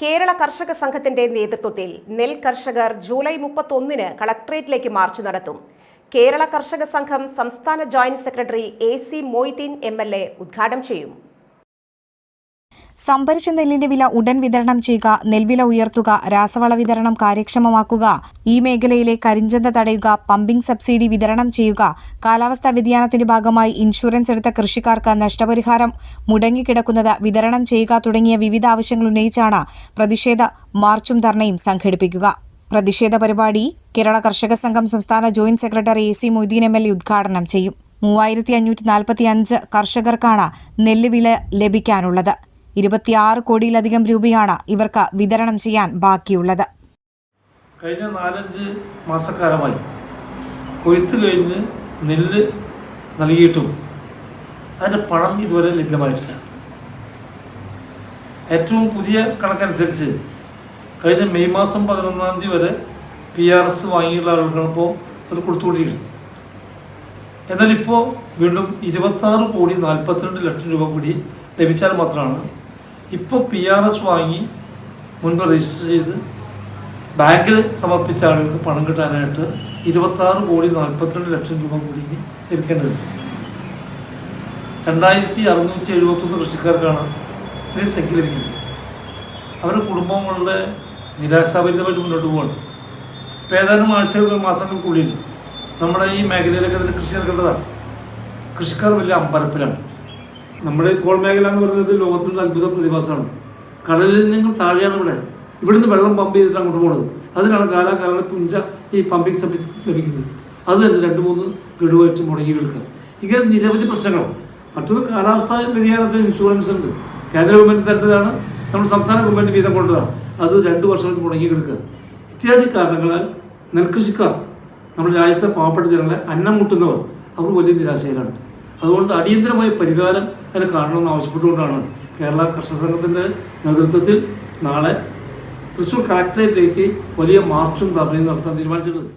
കേരള കർഷക സംഘത്തിന്റെ നേതൃത്വത്തിൽ നെൽ കർഷകർ ജൂലൈ മുപ്പത്തൊന്നിന് കളക്ട്രേറ്റിലേക്ക് മാർച്ച് നടത്തും. കേരള കർഷക സംഘം സംസ്ഥാന joint secretary A C Moideen M L A ഉദ്ഘാടനം ചെയ്യും. സംഭരിച്ച നെല്ലിന്റെ വില ഉടൻ വിതരണം ചെയ്യുക നെൽവില ഉയർത്തുക രാസവള വിതരണം കാര്യക്ഷമമാക്കുക ഈ മേഖലയിലെ കരിഞ്ചന്ത തടയുക പമ്പിംഗ് സബ്സിഡി വിതരണം ചെയ്യുക കാലാവസ്ഥാ വ്യതിയാനത്തിന്റെ ഭാഗമായി ഇൻഷുറൻസ് എടുത്ത കൃഷിക്കാർക്ക് നഷ്ടപരിഹാരം മുടങ്ങിക്കിടക്കുന്നത് വിതരണം ചെയ്യുക തുടങ്ങിയ വിവിധ ആവശ്യങ്ങൾ ഉന്നയിച്ചാണ് പ്രതിഷേധ മാർച്ചും ധർണയും സംഘടിപ്പിക്കുക. പ്രതിഷേധ പരിപാടി കേരള കർഷക സംഘം സംസ്ഥാന joint secretary A C Moideen M L A ഉദ്ഘാടനം ചെയ്യും. മൂവായിരത്തി അഞ്ഞൂറ്റി നാൽപ്പത്തി അഞ്ച് കർഷകർക്കാണ് നെല്ല് വില ലഭിക്കാനുള്ളത്. ഇരുപത്തിയാറ് കോടിയിലധികം രൂപയാണ് ഇവർക്ക് വിതരണം ചെയ്യാൻ ബാക്കിയുള്ളത്. കഴിഞ്ഞ നാലഞ്ച് മാസക്കാലമായി കൊയ്ത്ത് കഴിഞ്ഞ് നെല്ല് നൽകിയിട്ടും അതിന്റെ പണം ഇതുവരെ ലഭ്യമായിട്ടില്ല. ഏറ്റവും പുതിയ കണക്കനുസരിച്ച് കഴിഞ്ഞ മെയ് മാസം പതിനൊന്നാം തീയതി വരെ പി ആർ എസ് വാങ്ങിയുള്ള ആളുകൾക്കിപ്പോൾ അവർ കൊടുത്തുകൊണ്ടിരിക്കുന്നു. എന്നാൽ ഇപ്പോൾ വീണ്ടും ഇരുപത്താറ് കോടി നാൽപ്പത്തിരണ്ട് ലക്ഷം രൂപ കൂടി ലഭിച്ചാൽ മാത്രമാണ് ഇപ്പോൾ പി ആർ എസ് വാങ്ങി മുൻപ് രജിസ്റ്റർ ചെയ്ത് ബാങ്കിൽ സമർപ്പിച്ച ആളുകൾക്ക് പണം കിട്ടാനായിട്ട് ഇരുപത്താറ് കോടി നാൽപ്പത്തിരണ്ട് ലക്ഷം രൂപ കൂടി ലഭിക്കേണ്ടതുണ്ട്. രണ്ടായിരത്തി അറുന്നൂറ്റി എഴുപത്തൊന്ന് കൃഷിക്കാർക്കാണ് ഇത്രയും സംഖ്യ ലഭിക്കുന്നത്. അവരുടെ കുടുംബങ്ങളുടെ നിരാശാഭരിതമായിട്ട് മുന്നോട്ട് പോകണം ഇപ്പോൾ ഏതാനും ആഴ്ചകൾ മാസങ്ങൾക്കുള്ളിൽ നമ്മുടെ ഈ മേഖലയിലൊക്കെ തന്നെ കൃഷി ഇറക്കേണ്ടതാണ് കൃഷിക്കാർ വലിയ അമ്പരപ്പിലാണ്. നമ്മുടെ കോൾ മേഖല എന്ന് പറയുന്നത് ലോകത്തിന്റെ അത്ഭുത പ്രതിഭാസമാണ്. കടലിൽ നിന്നും താഴെയാണ് ഇവിടെ. ഇവിടുന്ന് വെള്ളം പമ്പ് ചെയ്തിട്ട് അങ്ങോട്ട് പോകുന്നത് അതിനാണ് കാലാകാലം പുഞ്ച ഈ പമ്പിങ് സർവീസ് ലഭിക്കുന്നത്. അത് തന്നെ രണ്ട് മൂന്ന് ഗഡുവായിട്ട് മുടങ്ങി കിടക്കുക ഇങ്ങനെ നിരവധി പ്രശ്നങ്ങളാണ് മറ്റൊന്ന് കാലാവസ്ഥാ വ്യതിയാനത്തിന് ഇൻഷുറൻസ് ഉണ്ട്. കേന്ദ്ര ഗവൺമെന്റ് തരേണ്ടതാണ് നമ്മൾ സംസ്ഥാന ഗവൺമെന്റ് വീതം കൊണ്ടതാണ് അത് രണ്ട് വർഷം മുടങ്ങി കിടക്കുക ഇത്യാദി കാരണങ്ങളാൽ നെൽകൃഷിക്കാർ നമ്മുടെ രാജ്യത്തെ പാവപ്പെട്ട ജനങ്ങളെ അന്നം മുട്ടുന്നവർ അവർ വലിയ നിരാശയിലാണ്. അതുകൊണ്ട് അടിയന്തരമായ പരിഹാരം അതിന് കാണണമെന്ന് ആവശ്യപ്പെട്ടുകൊണ്ടാണ് കേരള കർഷക സംഘത്തിന്റെ നേതൃത്വത്തിൽ നാളെ തൃശ്ശൂർ കളക്ടറേറ്റിലേക്ക് വലിയ മാർച്ചും ധർണയും നടത്താൻ തീരുമാനിച്ചിട്ടുള്ളത്.